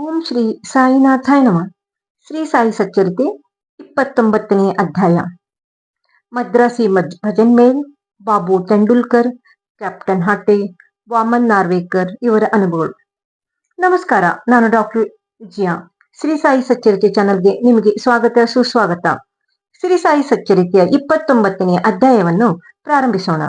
ಓಂ ಶ್ರೀ ಸಾಯಿನಾಥಾಯ ನಮ. ಶ್ರೀ ಸಾಯಿ ಸಚ್ಚರಿತೆ, ಇಪ್ಪತ್ತೊಂಬತ್ತನೇ ಅಧ್ಯಾಯ. ಮದ್ರಾಸಿ ಮಜ್, ಭಜನ್ ಮೇಲ್, ಬಾಬು ತೆಂಡೂಲ್ಕರ್, ಕ್ಯಾಪ್ಟನ್ ಹಾಟೆ ವಾಮನ್ ನಾರ್ವೇಕರ್ ಇವರ ಅನುಭವಗಳು. ನಮಸ್ಕಾರ, ನಾನು ಡಾಕ್ಟರ್ ವಿಜಯ. ಶ್ರೀ ಸಾಯಿ ಸಚ್ಚರಿತೆ ಚಾನಲ್ಗೆ ನಿಮಗೆ ಸ್ವಾಗತ, ಸುಸ್ವಾಗತ. ಶ್ರೀ ಸಾಯಿ ಸಚ್ಚರಿತೆಯ ಇಪ್ಪತ್ತೊಂಬತ್ತನೇ ಅಧ್ಯಾಯವನ್ನು ಪ್ರಾರಂಭಿಸೋಣ.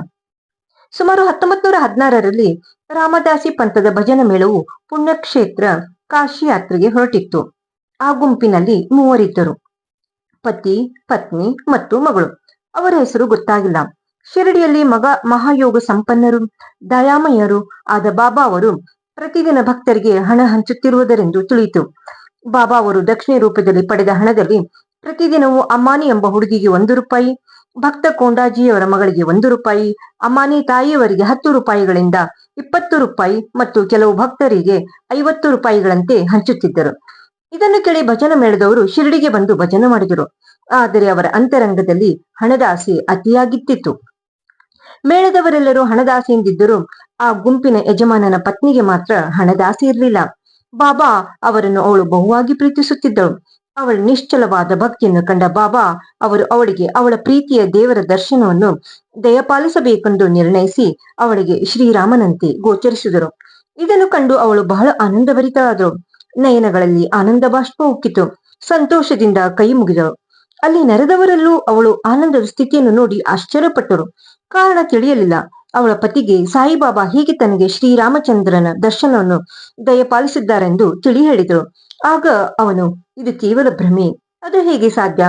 ಸುಮಾರು ಹತ್ತೊಂಬತ್ತು ನೂರ ಹದಿನಾರರಲ್ಲಿ ರಾಮದಾಸಿ ಪಂಥದ ಭಜನ ಮೇಳವು ಪುಣ್ಯಕ್ಷೇತ್ರ ಕಾಶಿ ಯಾತ್ರೆಗೆ ಹೊರಟಿತ್ತು. ಆ ಗುಂಪಿನಲ್ಲಿ ಮೂವರಿದ್ದರು. ಪತಿ, ಪತ್ನಿ ಮತ್ತು ಮಗಳು. ಅವರ ಹೆಸರು ಗೊತ್ತಾಗಿಲ್ಲ. ಶಿರಡಿಯಲ್ಲಿ ಮಗ ಮಹಾಯೋಗ ಸಂಪನ್ನರು, ದಯಾಮಯರು ಆದ ಬಾಬಾ ಅವರು ಪ್ರತಿದಿನ ಭಕ್ತರಿಗೆ ಹಣ ಹಂಚುತ್ತಿರುವುದರೆಂದು ತಿಳಿಯಿತು. ಬಾಬಾ ಅವರು ದಕ್ಷಿಣ ರೂಪದಲ್ಲಿ ಪಡೆದ ಹಣದಲ್ಲಿ ಪ್ರತಿದಿನವೂ ಅಮ್ಮಾನಿ ಎಂಬ ಹುಡುಗಿಗೆ ಒಂದು ರೂಪಾಯಿ ಭಕ್ತ ಕೊಂಡಾಜಿಯವರ ಮಗಳಿಗೆ ಒಂದು ರೂಪಾಯಿ ಅಮ್ಮಾನಿ ತಾಯಿಯವರಿಗೆ ಹತ್ತು ರೂಪಾಯಿಗಳಿಂದ ಇಪ್ಪತ್ತು ರೂಪಾಯಿ ಮತ್ತು ಕೆಲವು ಭಕ್ತರಿಗೆ ಐವತ್ತು ರೂಪಾಯಿಗಳಂತೆ ಹಂಚುತ್ತಿದ್ದರು. ಇದನ್ನು ಕೇಳಿ ಭಜನ ಮೇಳದವರು ಶಿರಡಿಗೆ ಬಂದು ಭಜನೆ ಮಾಡಿದರು. ಆದರೆ ಅವರ ಅಂತರಂಗದಲ್ಲಿ ಹಣದ ಆಸೆ ಅತಿಯಾಗಿತ್ತಿತ್ತು. ಮೇಳದವರೆಲ್ಲರೂ ಹಣದಾಸೆಯಿಂದಿದ್ದರೂ ಆ ಗುಂಪಿನ ಯಜಮಾನನ ಪತ್ನಿಗೆ ಮಾತ್ರ ಹಣದಾಸೆ ಇರಲಿಲ್ಲ. ಬಾಬಾ ಅವರನ್ನು ಅವಳು ಬಹುವಾಗಿ ಪ್ರೀತಿಸುತ್ತಿದ್ದಳು. ಅವಳ ನಿಶ್ಚಲವಾದ ಭಕ್ತಿಯನ್ನು ಕಂಡ ಬಾಬಾ, ಅವರು ಅವಳಿಗೆ ಅವಳ ಪ್ರೀತಿಯ ದೇವರ ದರ್ಶನವನ್ನು ದಯಪಾಲಿಸಬೇಕೆಂದು ನಿರ್ಣಯಿಸಿ ಅವಳಿಗೆ ಶ್ರೀರಾಮನಂತೆ ಗೋಚರಿಸಿದರು. ಇದನ್ನು ಕಂಡು ಅವಳು ಬಹಳ ಆನಂದಭರಿತಳಾದಳು. ನಯನಗಳಲ್ಲಿ ಆನಂದ ಬಾಷ್ಪ ಉಕ್ಕಿತು. ಸಂತೋಷದಿಂದ ಕೈ ಮುಗಿದಳು. ಅಲ್ಲಿ ನೆರೆದವರಲ್ಲೂ ಅವಳು ಆನಂದದ ಸ್ಥಿತಿಯನ್ನು ನೋಡಿ ಆಶ್ಚರ್ಯಪಟ್ಟರು. ಕಾರಣ ತಿಳಿಯಲಿಲ್ಲ. ಅವಳ ಪತಿಗೆ ಸಾಯಿಬಾಬಾ ಹೀಗೆ ತನಗೆ ಶ್ರೀರಾಮಚಂದ್ರನ ದರ್ಶನವನ್ನು ದಯಪಾಲಿಸಿದ್ದಾರೆಂದು ತಿಳಿ ಹೇಳಿದರು ಆಗ ಅವನು, ಇದು ಕೇವಲ ಭ್ರಮೆ, ಅದು ಹೇಗೆ ಸಾಧ್ಯ?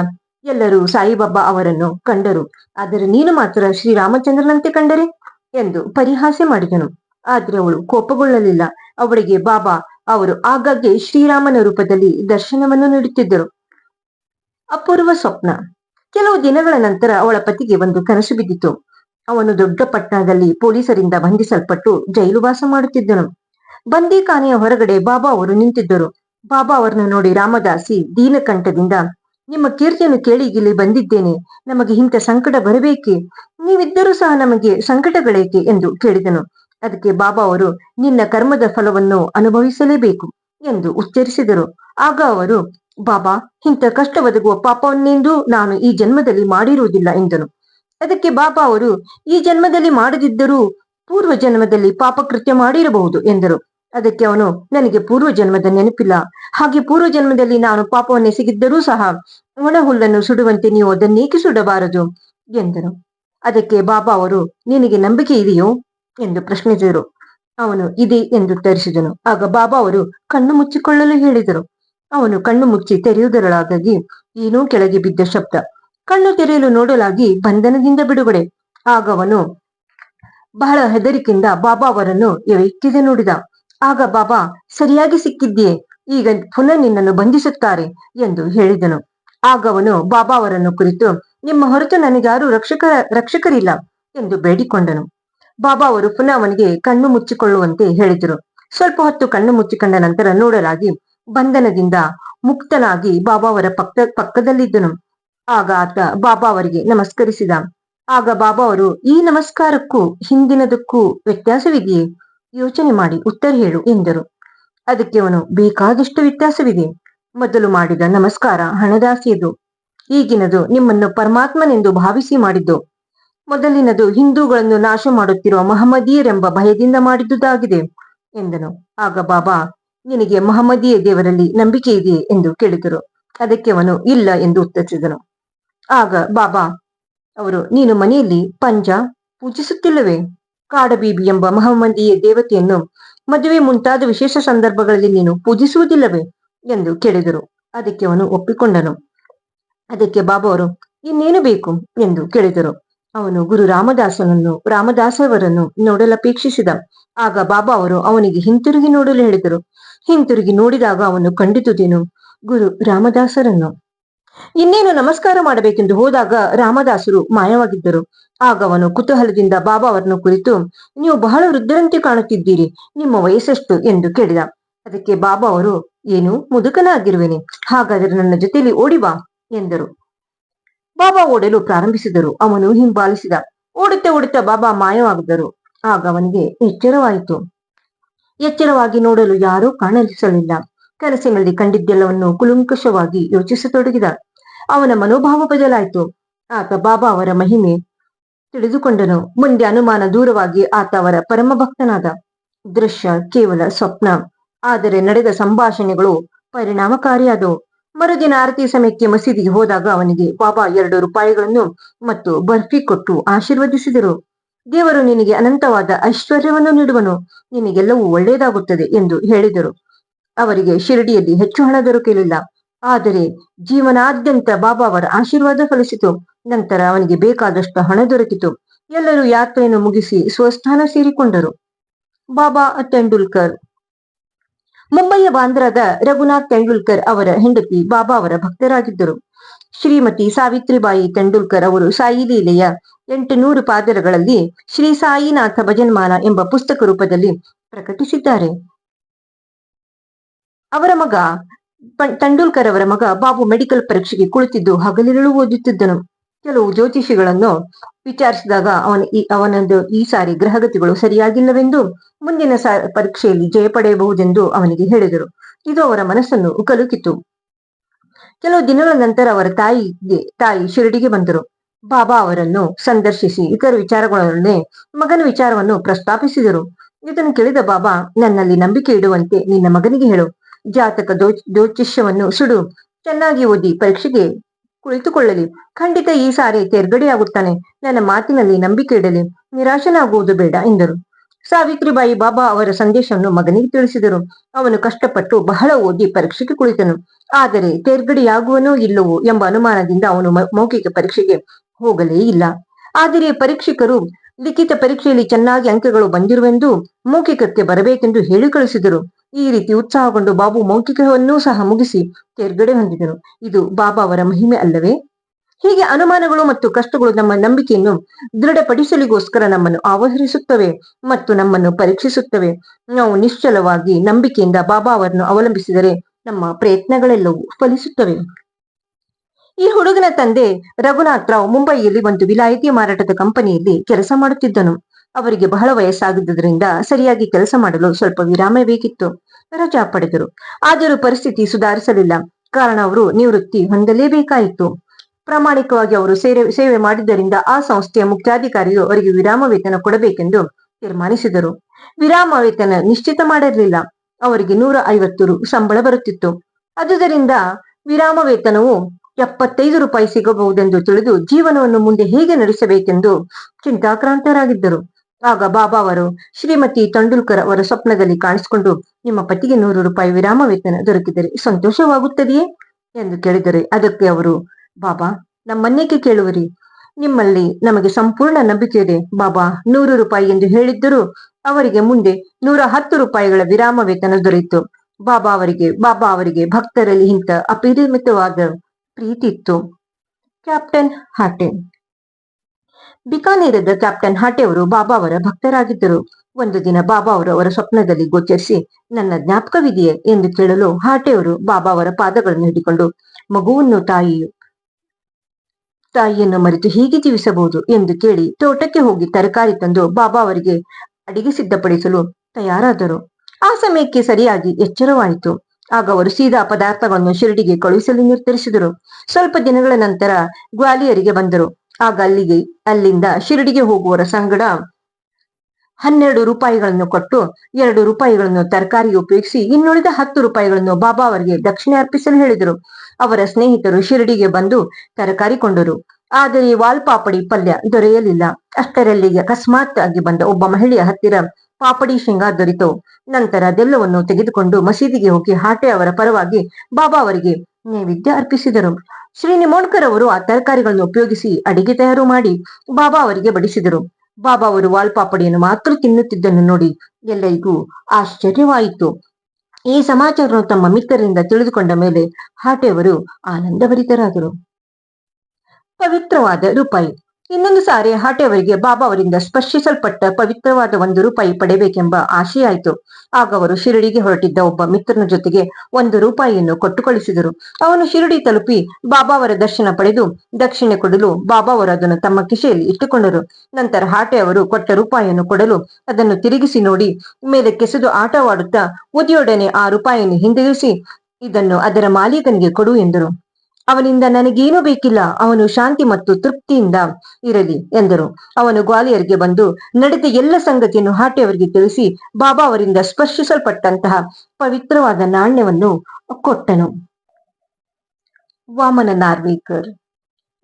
ಎಲ್ಲರೂ ಸಾಯಿಬಾಬಾ ಅವರನ್ನು ಕಂಡರು. ಆದರೆ ನೀನು ಮಾತ್ರ ಶ್ರೀರಾಮಚಂದ್ರನಂತೆ ಕಂಡರೆ? ಎಂದು ಪರಿಹಾಸೆ ಮಾಡಿದನು. ಆದ್ರೆ ಅವಳು ಕೋಪಗೊಳ್ಳಲಿಲ್ಲ. ಅವಳಿಗೆ, ಬಾಬಾ, ಅವರು ಆಗಾಗ್ಗೆ ಶ್ರೀರಾಮನ ರೂಪದಲ್ಲಿ ದರ್ಶನವನ್ನು ನೀಡುತ್ತಿದ್ದರು. ಅಪೂರ್ವ ಸ್ವಪ್ನ. ಕೆಲವು ದಿನಗಳ ನಂತರ ಅವಳ ಪತಿಗೆ ಒಂದು ಕನಸು ಬಿದ್ದಿತು. ಅವನು ದೊಡ್ಡ ಪಟ್ಟಣದಲ್ಲಿ ಪೊಲೀಸರಿಂದ ಬಂಧಿಸಲ್ಪಟ್ಟು ಜೈಲುವಾಸ ಮಾಡುತ್ತಿದ್ದನು. ಬಂದಿಖಾನೆಯ ಹೊರಗಡೆ ಬಾಬಾ ಅವರು ನಿಂತಿದ್ದರು. ಬಾಬಾ ಅವರನ್ನು ನೋಡಿ ರಾಮದಾಸಿ ದೀನಕಂಠದಿಂದ, ನಿಮ್ಮ ಕೀರ್ತಿಯನ್ನು ಕೇಳಿ ಇಲ್ಲಿ ಬಂದಿದ್ದೇನೆ, ನಮಗೆ ಇಂಥ ಸಂಕಟ ಬರಬೇಕೆ? ನೀವಿದ್ದರೂ ಸಹ ನಮಗೆ ಸಂಕಟಗಳೇಕೆ ಎಂದು ಕೇಳಿದನು. ಅದಕ್ಕೆ ಬಾಬಾ ಅವರು, ನಿನ್ನ ಕರ್ಮದ ಫಲವನ್ನು ಅನುಭವಿಸಲೇಬೇಕು ಎಂದು ಉಚ್ಚರಿಸಿದರು. ಆಗ ಅವರು, ಬಾಬಾ, ಇಂಥ ಕಷ್ಟ ಒದಗುವ ಪಾಪವನ್ನೆಂದು ನಾನು ಈ ಜನ್ಮದಲ್ಲಿ ಮಾಡಿರುವುದಿಲ್ಲ ಎಂದನು. ಅದಕ್ಕೆ ಬಾಬಾ ಅವರು, ಈ ಜನ್ಮದಲ್ಲಿ ಮಾಡದಿದ್ದರೂ ಪೂರ್ವ ಜನ್ಮದಲ್ಲಿ ಪಾಪಕೃತ್ಯ ಮಾಡಿರಬಹುದು ಎಂದರು. ಅದಕ್ಕೆ ಅವನು, ನನಗೆ ಪೂರ್ವ ಜನ್ಮದ ನೆನಪಿಲ್ಲ. ಹಾಗೆ ಪೂರ್ವ ಜನ್ಮದಲ್ಲಿ ನಾನು ಪಾಪವನ್ನೆಸಗಿದ್ದರೂ ಸಹ ಒಣ ಹುಲ್ಲನ್ನು ಸುಡುವಂತೆ ನೀವು ಅದನ್ನೇಕೆ ಸುಡಬಾರದು? ಎಂದರು ಅದಕ್ಕೆ, ಬಾಬಾ ಅವರು, ನಿನಗೆ ನಂಬಿಕೆ ಇದೆಯೋ? ಎಂದು ಪ್ರಶ್ನಿಸಿದರು ಅವನು, ಇದೆ ಎಂದು ತರಿಸಿದನು ಆಗ ಬಾಬಾ ಅವರು ಕಣ್ಣು ಮುಚ್ಚಿಕೊಳ್ಳಲು ಹೇಳಿದರು. ಅವನು ಕಣ್ಣು ಮುಚ್ಚಿ ತೆರೆಯುವುದರೊಳಗಾಗಿ ಏನೂ ಕೆಳಗೆ ಬಿದ್ದ ಶಬ್ದ. ಕಣ್ಣು ತೆರೆಯಲು ನೋಡಲಾಗಿ ಬಂಧನದಿಂದ ಬಿಡುಗಡೆ. ಆಗ ಅವನು ಬಹಳ ಹೆದರಿಕೆಯಿಂದ ಬಾಬಾ ಅವರನ್ನು ಎಕ್ಕಿದೆ ನೋಡಿದ. ಆಗ ಬಾಬಾ, ಸರಿಯಾಗಿ ಸಿಕ್ಕಿದ್ದೀಯೇ, ಈಗ ಪುನಃ ನಿನ್ನನ್ನು ಬಂಧಿಸುತ್ತಾರೆ ಎಂದು ಹೇಳಿದನು. ಆಗ ಅವನು, ಬಾಬಾ ಅವರನ್ನು ಕುರಿತು, ನಿಮ್ಮ ಹೊರತು ನನಗಾರು ರಕ್ಷಕ ರಕ್ಷಕರಿಲ್ಲ ಎಂದು ಬೇಡಿಕೊಂಡನು. ಬಾಬಾ ಅವರು ಪುನಃ ಅವನಿಗೆ ಕಣ್ಣು ಮುಚ್ಚಿಕೊಳ್ಳುವಂತೆ ಹೇಳಿದರು. ಸ್ವಲ್ಪ ಹೊತ್ತು ಕಣ್ಣು ಮುಚ್ಚಿಕೊಂಡ ನಂತರ ನೋಡಲಾಗಿ ಬಂಧನದಿಂದ ಮುಕ್ತನಾಗಿ ಬಾಬಾ ಅವರ ಪಕ್ಕ, ಪಕ್ಕದಲ್ಲಿದ್ದನು. ಆಗ ಆತ ಬಾಬಾ ಅವರಿಗೆ ನಮಸ್ಕರಿಸಿದ. ಆಗ ಬಾಬಾ ಅವರು, ಈ ನಮಸ್ಕಾರಕ್ಕೂ, ಹಿಂದಿನದಕ್ಕೂ ವ್ಯತ್ಯಾಸವಿದೆಯೇ? ಯೋಚನೆ ಮಾಡಿ ಉತ್ತರ ಹೇಳು ಎಂದರು. ಅದಕ್ಕೆ ಅವನು ಬೇಕಾದಷ್ಟು ವ್ಯತ್ಯಾಸವಿದೆ. ಮೊದಲು ಮಾಡಿದ ನಮಸ್ಕಾರ ಹಣದಾಸಿಯದು. ಈಗಿನದು ನಿಮ್ಮನ್ನು ಪರಮಾತ್ಮನೆಂದು ಭಾವಿಸಿ ಮಾಡಿದ್ದು. ಮೊದಲಿನದು ಹಿಂದೂಗಳನ್ನು ನಾಶ ಮಾಡುತ್ತಿರುವ ಮಹಮ್ಮದೀಯರೆಂಬ ಭಯದಿಂದ ಮಾಡಿದ್ದುದಾಗಿದೆ ಎಂದನು. ಆಗ ಬಾಬಾ, ನಿನಗೆ ಮಹಮ್ಮದೀಯ ದೇವರಲ್ಲಿ ನಂಬಿಕೆ ಇದೆಯೇ ಎಂದು ಕೇಳಿದರು. ಅದಕ್ಕೆ ಅವನು, ಇಲ್ಲ ಎಂದು ಉತ್ತರಿಸಿದನು. ಆಗ ಬಾಬಾ, ಅವರು, ನೀನು ಮನೆಯಲ್ಲಿ ಪಂಜ ಪೂಜಿಸುತ್ತಿಲ್ಲವೇ? ಕಾಡಬೀಬಿ ಎಂಬ ಮಹಮ್ಮದೀಯ ದೇವತೆಯನ್ನು ಮದುವೆ ಮುಂತಾದ ವಿಶೇಷ ಸಂದರ್ಭಗಳಲ್ಲಿ ನೀನು ಪೂಜಿಸುವುದಿಲ್ಲವೇ ಎಂದು ಕೇಳಿದರು. ಅದಕ್ಕೆ ಅವನು ಒಪ್ಪಿಕೊಂಡನು. ಅದಕ್ಕೆ ಬಾಬಾ ಅವರು, ಇನ್ನೇನು ಬೇಕು ಎಂದು ಕೇಳಿದರು. ಅವನು ಗುರು ರಾಮದಾಸನನ್ನು, ರಾಮದಾಸವರನ್ನು ನೋಡಲಪೇಕ್ಷಿಸಿದ. ಆಗ ಬಾಬಾ ಅವರು ಅವನಿಗೆ ಹಿಂತಿರುಗಿ ನೋಡಲು ಹೇಳಿದರು. ಹಿಂತಿರುಗಿ ನೋಡಿದಾಗ ಅವನು ಕಂಡಿತುದೇನು ಗುರು ರಾಮದಾಸರನ್ನು. ಇನ್ನೇನು ನಮಸ್ಕಾರ ಮಾಡಬೇಕೆಂದು ಹೋದಾಗ ರಾಮದಾಸರು ಮಾಯವಾಗಿದ್ದರು. ಆಗ ಅವನು ಕುತೂಹಲದಿಂದ ಬಾಬಾ ಅವರನ್ನು ಕುರಿತು, ನೀವು ಬಹಳ ವೃದ್ಧರಂತೆ ಕಾಣುತ್ತಿದ್ದೀರಿ, ನಿಮ್ಮ ವಯಸ್ಸೆಷ್ಟು ಎಂದು ಕೇಳಿದ. ಅದಕ್ಕೆ ಬಾಬಾ ಅವರು, ಏನು, ಮುದುಕನಾಗಿರುವೆನೆ, ಹಾಗಾದರೆ ನನ್ನ ಜೊತೆಯಲ್ಲಿ ಓಡಿ ಬಾ ಎಂದರು. ಬಾಬಾ ಓಡಲು ಪ್ರಾರಂಭಿಸಿದರು, ಅವನು ಹಿಂಬಾಲಿಸಿದ. ಓಡುತ್ತಾ ಓಡುತ್ತಾ ಬಾಬಾ ಮಾಯವಾಗಿದ್ದರು ಆಗ ಅವನಿಗೆ ಎಚ್ಚರವಾಯಿತು. ಎಚ್ಚರವಾಗಿ ನೋಡಲು ಯಾರೂ ಕಾಣಿಸಲಿಲ್ಲ ಕನಸಿನಲ್ಲಿ ಕಂಡಿದ್ದೆಲ್ಲವನ್ನು ಕುಲುಂಕುಷವಾಗಿ ಯೋಚಿಸತೊಡಗಿದ ಅವನ ಮನೋಭಾವ ಬದಲಾಯಿತು. ಆತ ಬಾಬಾ ಅವರ ಮಹಿಮೆ ತಿಳಿದುಕೊಂಡನು. ಮುಂದೆ ಅನುಮಾನ ದೂರವಾಗಿ ಆತ ಅವರ ಪರಮ ಭಕ್ತನಾದ ದೃಶ್ಯ ಕೇವಲ ಸ್ವಪ್ನ. ಆದರೆ ನಡೆದ ಸಂಭಾಷಣೆಗಳು ಪರಿಣಾಮಕಾರಿಯಾದವು. ಮರುದಿನ ಆರತಿ ಸಮಯಕ್ಕೆ ಮಸೀದಿಗೆ ಹೋದಾಗ ಅವನಿಗೆ ಬಾಬಾ ಎರಡು ರೂಪಾಯಿಗಳನ್ನು ಮತ್ತು ಬರ್ಫಿ ಕೊಟ್ಟು ಆಶೀರ್ವದಿಸಿದರು. ದೇವರು ನಿನಗೆ ಅನಂತವಾದ ಐಶ್ವರ್ಯವನ್ನು ನೀಡುವನು. ನಿನಗೆಲ್ಲವೂ ಒಳ್ಳೆಯದಾಗುತ್ತದೆ ಎಂದು ಹೇಳಿದರು. ಅವರಿಗೆ ಶಿರಡಿಯಲ್ಲಿ ಹೆಚ್ಚು ಹಣ ದೊರಕಲಿಲ್ಲ. ಆದರೆ ಜೀವನಾದ್ಯಂತ ಬಾಬಾ ಅವರ ಆಶೀರ್ವಾದ ಫಲಿಸಿತು. ನಂತರ ಅವನಿಗೆ ಬೇಕಾದಷ್ಟು ಹಣ ದೊರಕಿತು. ಎಲ್ಲರೂ ಯಾತ್ರೆಯನ್ನು ಮುಗಿಸಿ ಸ್ವಸ್ಥಾನ ಸೇರಿಕೊಂಡರು. ಬಾಬಾ ತೆಂಡೂಲ್ಕರ್. ಮುಂಬೈಯ ಬಾಂದ್ರಾದ ರಘುನಾಥ್ ತೆಂಡೂಲ್ಕರ್ ಅವರ ಹೆಂಡತಿ ಬಾಬಾ ಅವರ ಭಕ್ತರಾಗಿದ್ದರು. ಶ್ರೀಮತಿ ಸಾವಿತ್ರಿಬಾಯಿ ತೆಂಡೂಲ್ಕರ್ ಅವರು ಸಾಯಿ ಲೀಲೆಯ ಎಂಟುನೂರು ಪಾದರಗಳಲ್ಲಿ ಶ್ರೀ ಸಾಯಿನಾಥ ಭಜನ್ಮಾನ ಎಂಬ ಪುಸ್ತಕ ರೂಪದಲ್ಲಿ ಪ್ರಕಟಿಸಿದ್ದಾರೆ. ಅವರ ಮಗ ತೆಂಡೂಲ್ಕರ್ ಅವರ ಮಗ ಬಾಬು ಮೆಡಿಕಲ್ ಪರೀಕ್ಷೆಗೆ ಕುಳಿತಿದ್ದು ಹಗಲಿರುಳು ಓದುತ್ತಿದ್ದನು. ಕೆಲವು ಜ್ಯೋತಿಷಿಗಳನ್ನು ವಿಚಾರಿಸಿದಾಗ ಅವನ ಈ, ಅವನದು ಈ ಸಾರಿ ಗ್ರಹಗತಿಗಳು ಸರಿಯಾಗಿಲ್ಲವೆಂದು ಮುಂದಿನ ಪರೀಕ್ಷೆಯಲ್ಲಿ ಜಯ ಪಡೆಯಬಹುದೆಂದು ಅವನಿಗೆ ಹೇಳಿದರು. ಇದು ಅವರ ಮನಸ್ಸನ್ನು ಕಲುಕಿತು ಕೆಲವು ದಿನಗಳ ನಂತರ ಅವರ ತಾಯಿಗೆ, ತಾಯಿ ಶಿರಡಿಗೆ ಬಂದರು. ಬಾಬಾ ಅವರನ್ನು ಸಂದರ್ಶಿಸಿ ಇತರ ವಿಚಾರಗಳೊಡನೆ ಮಗನ ವಿಚಾರವನ್ನು ಪ್ರಸ್ತಾಪಿಸಿದರು. ಇದನ್ನು ಕೇಳಿದ ಬಾಬಾ, ನನ್ನಲ್ಲಿ ನಂಬಿಕೆ ಇಡುವಂತೆ ನಿನ್ನ ಮಗನಿಗೆ ಹೇಳು. ಜಾತಕ ದೋ ಜ್ಯೋತಿಷ್ಯವನ್ನು ಸುಡು. ಚೆನ್ನಾಗಿ ಓದಿ, ಪರೀಕ್ಷೆಗೆ ಕುಳಿತುಕೊಳ್ಳಲಿ. ಖಂಡಿತ ಈ ಸಾರಿ ತೇರ್ಗಡೆಯಾಗುತ್ತಾನೆ. ನನ್ನ ಮಾತಿನಲ್ಲಿ ನಂಬಿಕೆ ಇಡಲಿ. ನಿರಾಶನಾಗುವುದು ಬೇಡ, ಎಂದರು. ಸಾವಿತ್ರಿಬಾಯಿ ಬಾಬಾ ಅವರ ಸಂದೇಶವನ್ನು ಮಗನಿಗೆ ತಿಳಿಸಿದರು. ಅವನು ಕಷ್ಟಪಟ್ಟು ಬಹಳ ಓದಿ ಪರೀಕ್ಷೆಗೆ ಕುಳಿತನು. ಆದರೆ ತೇರ್ಗಡೆಯಾಗುವನೋ ಇಲ್ಲವೋ ಎಂಬ ಅನುಮಾನದಿಂದ ಅವನು ಮೌಖಿಕ ಪರೀಕ್ಷೆಗೆ ಹೋಗಲೇ ಇಲ್ಲ. ಆದರೆ ಪರೀಕ್ಷಕರು ಲಿಖಿತ ಪರೀಕ್ಷೆಯಲ್ಲಿ ಚೆನ್ನಾಗಿ ಅಂಕಗಳು ಬಂದಿರುವೆಂದು ಮೌಖಿಕಕ್ಕೆ ಬರಬೇಕೆಂದು ಹೇಳಿ ಕಳಿಸಿದರು. ಈ ರೀತಿ ಉತ್ಸಾಹಗೊಂಡು ಬಾಬು ಮೌಖಿಕವನ್ನೂ ಸಹ ಮುಗಿಸಿ ತೇರ್ಗಡೆ ಹೊಂದಿದನು ಇದು ಬಾಬಾ ಅವರ ಮಹಿಮೆ ಅಲ್ಲವೇ? ಹೀಗೆ ಅನುಮಾನಗಳು ಮತ್ತು ಕಷ್ಟಗಳು ನಮ್ಮ ನಂಬಿಕೆಯನ್ನು ದೃಢಪಡಿಸಲಿಗೋಸ್ಕರ ನಮ್ಮನ್ನು ಆವರಿಸುತ್ತವೆ ಮತ್ತು ನಮ್ಮನ್ನು ಪರೀಕ್ಷಿಸುತ್ತವೆ. ನಾವು ನಿಶ್ಚಲವಾಗಿ ನಂಬಿಕೆಯಿಂದ ಬಾಬಾ ಅವರನ್ನು ಅವಲಂಬಿಸಿದರೆ ನಮ್ಮ ಪ್ರಯತ್ನಗಳೆಲ್ಲವೂ ಫಲಿಸುತ್ತವೆ. ಈ ಹುಡುಗನ ತಂದೆ ರಘುನಾಥ್ ರಾವ್ ಮುಂಬೈಯಲ್ಲಿ ಒಂದು ವಿಲಾಯಿತಿ ಮಾರಾಟದ ಕಂಪನಿಯಲ್ಲಿ ಕೆಲಸ ಮಾಡುತ್ತಿದ್ದನು. ಅವರಿಗೆ ಬಹಳ ವಯಸ್ಸಾಗಿದ್ದರಿಂದ ಸರಿಯಾಗಿ ಕೆಲಸ ಮಾಡಲು ಸ್ವಲ್ಪ ವಿರಾಮ ಬೇಕಿತ್ತು ರಜಾ ಪಡೆದರು. ಆದರೂ ಪರಿಸ್ಥಿತಿ ಸುಧಾರಿಸಲಿಲ್ಲ. ಕಾರಣ ಅವರು ನಿವೃತ್ತಿ ಹೊಂದಲೇಬೇಕಾಯಿತು. ಪ್ರಾಮಾಣಿಕವಾಗಿ ಅವರು ಸೇವೆ ಸೇವೆ ಮಾಡಿದ್ದರಿಂದ ಆ ಸಂಸ್ಥೆಯ ಮುಖ್ಯಾಧಿಕಾರಿಯು ಅವರಿಗೆ ವಿರಾಮ ವೇತನ ಕೊಡಬೇಕೆಂದು ತೀರ್ಮಾನಿಸಿದರು. ವಿರಾಮ ವೇತನ ನಿಶ್ಚಿತ ಮಾಡಿರಲಿಲ್ಲ. ಅವರಿಗೆ ನೂರ ಐವತ್ತು ರು ಸಂಬಳ ಬರುತ್ತಿತ್ತು. ಅದುದರಿಂದ ವಿರಾಮ ವೇತನವು ಎಪ್ಪತ್ತೈದು ರೂಪಾಯಿ ಸಿಗಬಹುದೆಂದು ತಿಳಿದು ಜೀವನವನ್ನು ಮುಂದೆ ಹೇಗೆ ನಡೆಸಬೇಕೆಂದು ಚಿಂತಾಕ್ರಾಂತರಾಗಿದ್ದರು. ಆಗ ಬಾಬಾ ಅವರು ಶ್ರೀಮತಿ ತಂಡೂಲ್ಕರ್ ಅವರ ಸ್ವಪ್ನದಲ್ಲಿ ಕಾಣಿಸಿಕೊಂಡು, ನಿಮ್ಮ ಪತಿಗೆ ನೂರು ರೂಪಾಯಿ ವಿರಾಮ ವೇತನ ದೊರಕಿದರೆ ಸಂತೋಷವಾಗುತ್ತದೆಯೇ? ಎಂದು ಕೇಳಿದರೆ, ಅದಕ್ಕೆ ಅವರು, ಬಾಬಾ, ನಮ್ಮನ್ನೇಕೆ ಕೇಳುವರಿ? ನಿಮ್ಮಲ್ಲಿ ನಮಗೆ ಸಂಪೂರ್ಣ ನಂಬಿಕೆ ಇದೆ. ಬಾಬಾ, ನೂರು ರೂಪಾಯಿ ಎಂದು ಹೇಳಿದ್ದರೂ ಅವರಿಗೆ ಮುಂದೆ ನೂರ ಹತ್ತು ರೂಪಾಯಿಗಳ ವಿರಾಮ ವೇತನ ದೊರೆಯಿತು. ಬಾಬಾ ಅವರಿಗೆ ಬಾಬಾ ಅವರಿಗೆ ಭಕ್ತರಲ್ಲಿ ಇಂಥ ಅಪರಿಮಿತವಾದ ಪ್ರೀತಿ ಇತ್ತು. ಕ್ಯಾಪ್ಟನ್ ಹಾಟೆ ಬಿಕಾನೇರದ ಕ್ಯಾಪ್ಟನ್ ಹಾಟೆಯವರು ಬಾಬಾವರ ಭಕ್ತರಾಗಿದ್ದರು. ಒಂದು ದಿನ ಬಾಬಾ ಅವರು ಅವರ ಸ್ವಪ್ನದಲ್ಲಿ ಗೋಚರಿಸಿ, ನನ್ನ ಜ್ಞಾಪಕವಿದೆಯೇ? ಎಂದು ಕೇಳಲು ಹಾಟೆಯವರು ಬಾಬಾ ಅವರ ಪಾದಗಳನ್ನು ಹಿಡಿಕೊಂಡು, ಮಗುವನ್ನು ತಾಯಿಯು, ತಾಯಿಯನ್ನು ಮರೆತು ಹೀಗೆ ಜೀವಿಸಬಹುದು? ಎಂದು ಕೇಳಿ ತೋಟಕ್ಕೆ ಹೋಗಿ ತರಕಾರಿ ತಂದು ಬಾಬಾ ಅವರಿಗೆ ಅಡಿಗೆ ಸಿದ್ಧಪಡಿಸಲು ತಯಾರಾದರು. ಆ ಸಮಯಕ್ಕೆ ಸರಿಯಾಗಿ ಎಚ್ಚರವಾಯಿತು. ಆಗ ಅವರು ಸೀದಾ ಪದಾರ್ಥವನ್ನು ಶಿರಡಿಗೆ ಕಳುಹಿಸಲು ನಿರ್ಧರಿಸಿದರು. ಸ್ವಲ್ಪ ದಿನಗಳ ನಂತರ ಗ್ವಾಲಿಯರಿಗೆ ಬಂದರು. ಆಗ ಅಲ್ಲಿಗೆ, ಅಲ್ಲಿಂದ ಶಿರಡಿಗೆ ಹೋಗುವರ ಸಂಗಡ ಹನ್ನೆರಡು ರೂಪಾಯಿಗಳನ್ನು ಕೊಟ್ಟು, ಎರಡು ರೂಪಾಯಿಗಳನ್ನು ತರಕಾರಿ ಉಪಯೋಗಿಸಿ, ಇನ್ನುಳಿದ ಹತ್ತು ರೂಪಾಯಿಗಳನ್ನು ಬಾಬಾ ಅವರಿಗೆ ದಕ್ಷಿಣೆ ಅರ್ಪಿಸಲು ಹೇಳಿದರು. ಅವರ ಸ್ನೇಹಿತರು ಶಿರಡಿಗೆ ಬಂದು ತರಕಾರಿ ಕೊಂಡರು. ಆದರೆ ವಾಲ್ಪಾಪಡಿ ಪಲ್ಯ ದೊರೆಯಲಿಲ್ಲ. ಅಷ್ಟರಲ್ಲಿಗೆ ಅಕಸ್ಮಾತ್ ಆಗಿ ಬಂದ ಒಬ್ಬ ಮಹಿಳೆಯ ಹತ್ತಿರ ಪಾಪಡಿ ಶೇಂಗಾ ದೊರೆತು. ನಂತರ ಅದೆಲ್ಲವನ್ನು ತೆಗೆದುಕೊಂಡು ಮಸೀದಿಗೆ ಹೋಗಿ, ಹಾಟೆ ಅವರ ಪರವಾಗಿ ಬಾಬಾ ಅವರಿಗೆ ನೈವೇದ್ಯ ಅರ್ಪಿಸಿದರು. ಶ್ರೀ ನಿಮೋಣ್ಕರ್ ಅವರು ಆ ತರಕಾರಿಗಳನ್ನು ಉಪಯೋಗಿಸಿ ಅಡಿಗೆ ತಯಾರು ಮಾಡಿ ಬಾಬಾ ಅವರಿಗೆ ಬಡಿಸಿದರು. ಬಾಬಾ ಅವರು ವಾಲ್ಪಾಪಡಿಯನ್ನು ಮಾತ್ರ ತಿನ್ನುತ್ತಿದ್ದನ್ನು ನೋಡಿ ಎಲ್ಲರಿಗೂ ಆಶ್ಚರ್ಯವಾಯಿತು. ಈ ಸಮಾಚಾರವನ್ನು ತಮ್ಮ ಮಿತ್ರರಿಂದ ತಿಳಿದುಕೊಂಡ ಮೇಲೆ ಹಾಟೆಯವರು ಆನಂದಭರಿತರಾದರು. ಪವಿತ್ರವಾದ ರೂಪಾಯಿ. ಇನ್ನೊಂದು ಸಾರಿ ಹಾಟೆಯವರಿಗೆ ಬಾಬಾ ಅವರಿಂದ ಸ್ಪರ್ಶಿಸಲ್ಪಟ್ಟ ಪವಿತ್ರವಾದ ಒಂದು ರೂಪಾಯಿ ಪಡೆಯಬೇಕೆಂಬ ಆಶೆಯಾಯಿತು ಆಗ ಅವರು ಶಿರಡಿಗೆ ಹೊರಟಿದ್ದ ಒಬ್ಬ ಮಿತ್ರನ ಜೊತೆಗೆ ಒಂದು ರೂಪಾಯಿಯನ್ನು ಕೊಟ್ಟು ಕಳಿಸಿದರು ಅವನು ಶಿರಡಿ ತಲುಪಿ ಬಾಬಾ ಅವರ ದರ್ಶನ ಪಡೆದು ದಕ್ಷಿಣೆ ಕೊಡಲು ಬಾಬಾ ಅವರು ಅದನ್ನು ತಮ್ಮ ಕಿಶೆಯಲ್ಲಿ ಇಟ್ಟುಕೊಂಡರು. ನಂತರ ಹಾಟೆ ಅವರು ಕೊಟ್ಟ ರೂಪಾಯಿಯನ್ನು ಕೊಡಲು ಅದನ್ನು ತಿರುಗಿಸಿ ನೋಡಿ ಮೇಲೆ ಕೆಸೆದು ಆಟವಾಡುತ್ತಾ ಉದಿಯೊಡನೆ ಆ ರೂಪಾಯಿಯನ್ನು ಹಿಂದಿರುಗಿಸಿ, ಇದನ್ನು ಅದರ ಮಾಲೀಕನಿಗೆ ಕೊಡು ಎಂದರು. ಅವನಿಂದ ನನಗೇನು ಬೇಕಿಲ್ಲ, ಅವನು ಶಾಂತಿ ಮತ್ತು ತೃಪ್ತಿಯಿಂದ ಇರಲಿ ಎಂದರು. ಅವನು ಗ್ವಾಲಿಯರ್ಗೆ ಬಂದು, ನಡೆದ ಎಲ್ಲ ಸಂಗತಿಯನ್ನು ಹಾಟೆಯವರಿಗೆ ತಿಳಿಸಿ, ಬಾಬಾ ಅವರಿಂದ ಸ್ಪರ್ಶಿಸಲ್ಪಟ್ಟಂತಹ ಪವಿತ್ರವಾದ ನಾಣ್ಯವನ್ನು ಕೊಟ್ಟನು. ವಾಮನ ನಾರ್ವೇಕರ್.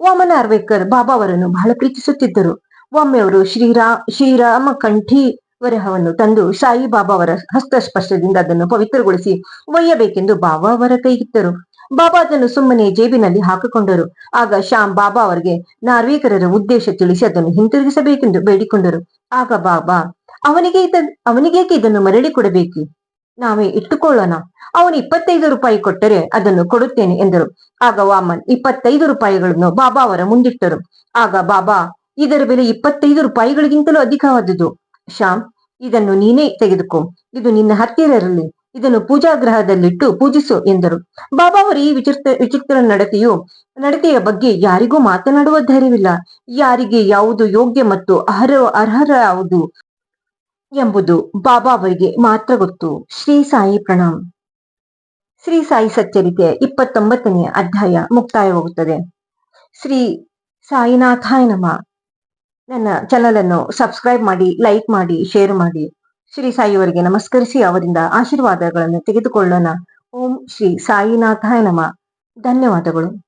ವಾಮನ ನಾರ್ವೇಕರ್ ಬಾಬಾ ಅವರನ್ನು ಬಹಳ ಪ್ರೀತಿಸುತ್ತಿದ್ದರು. ಒಮ್ಮೆ ಅವರು ಶ್ರೀರಾ ಶ್ರೀರಾಮ ಕಂಠಿ ವರಹವನ್ನು ತಂದು ಸಾಯಿ ಬಾಬಾ ಅವರ ಹಸ್ತಸ್ಪರ್ಶದಿಂದ ಅದನ್ನು ಪವಿತ್ರಗೊಳಿಸಿ ಒಯ್ಯಬೇಕೆಂದು ಬಾಬಾ ಅವರ ಕೈಗಿತ್ತರು. ಬಾಬಾ ಅದನ್ನು ಸುಮ್ಮನೆ ಜೇಬಿನಲ್ಲಿ ಹಾಕಿಕೊಂಡರು. ಆಗ ಶ್ಯಾಮ್ ಬಾಬಾ ಅವರಿಗೆ ನಾರ್ವೇಕರರ ಉದ್ದೇಶ ತಿಳಿಸಿ ಅದನ್ನು ಹಿಂತಿರುಗಿಸಬೇಕೆಂದು ಬೇಡಿಕೊಂಡರು. ಆಗ ಬಾಬಾ, ಅವನಿಗೆ ಇದ, ಅವನಿಗೇಕೆ ಇದನ್ನು ಮರಳಿ ಕೊಡಬೇಕು? ನಾವೇ ಇಟ್ಟುಕೊಳ್ಳೋಣ. ಅವನು ಇಪ್ಪತ್ತೈದು ರೂಪಾಯಿ ಕೊಟ್ಟರೆ ಅದನ್ನು ಕೊಡುತ್ತೇನೆ ಎಂದರು. ಆಗ ವಾಮನ್ ಇಪ್ಪತ್ತೈದು ರೂಪಾಯಿಗಳನ್ನು ಬಾಬಾ ಅವರ ಮುಂದಿಟ್ಟರು. ಆಗ ಬಾಬಾ, ಇದರ ಬೆಲೆ ಇಪ್ಪತ್ತೈದು ರೂಪಾಯಿಗಳಿಗಿಂತಲೂ ಅಧಿಕವಾದುದು. ಶ್ಯಾಮ್, ಇದನ್ನು ನೀನೇ ತೆಗೆದುಕೋ. ಇದು ನಿನ್ನ ಹತ್ತಿರ ಇದನ್ನು ಪೂಜಾಗ್ರಹದಲ್ಲಿಟ್ಟು ಪೂಜಿಸು ಎಂದರು. ಬಾಬಾ ಅವರು ಈ ವಿಚಿತ್ರ ವಿಚಿತ್ರ ನಡತೆಯು, ನಡತೆಯ ಬಗ್ಗೆ ಯಾರಿಗೂ ಮಾತನಾಡುವ ಧೈರ್ಯವಿಲ್ಲ. ಯಾರಿಗೆ ಯಾವುದು ಯೋಗ್ಯ ಮತ್ತು ಅರ್ಹ, ಅರ್ಹರ ಯಾವುದು ಎಂಬುದು ಬಾಬಾ ಅವರಿಗೆ ಮಾತ್ರ ಗೊತ್ತು. ಶ್ರೀ ಸಾಯಿ ಪ್ರಣಾಮ್. ಶ್ರೀ ಸಾಯಿ ಸಚ್ಚರಿತೆ ಇಪ್ಪತ್ತೊಂಬತ್ತನೆಯ ಅಧ್ಯಾಯ ಮುಕ್ತಾಯವಾಗುತ್ತದೆ. ಶ್ರೀ ಸಾಯಿನಾಥಾಯ ನಮ. ನನ್ನ ಚಾನಲ್ ಅನ್ನು ಸಬ್ಸ್ಕ್ರೈಬ್ ಮಾಡಿ ಲೈಕ್ ಮಾಡಿ ಶೇರ್ ಮಾಡಿ. ಶ್ರೀ ಸಾಯಿಯವರಿಗೆ ನಮಸ್ಕರಿಸಿ ಅವರಿಂದ ಆಶೀರ್ವಾದಗಳನ್ನು ತೆಗೆದುಕೊಳ್ಳೋಣ. ಓಂ ಶ್ರೀ ಸಾಯಿನಾಥಾಯ ನಮ. ಧನ್ಯವಾದಗಳು.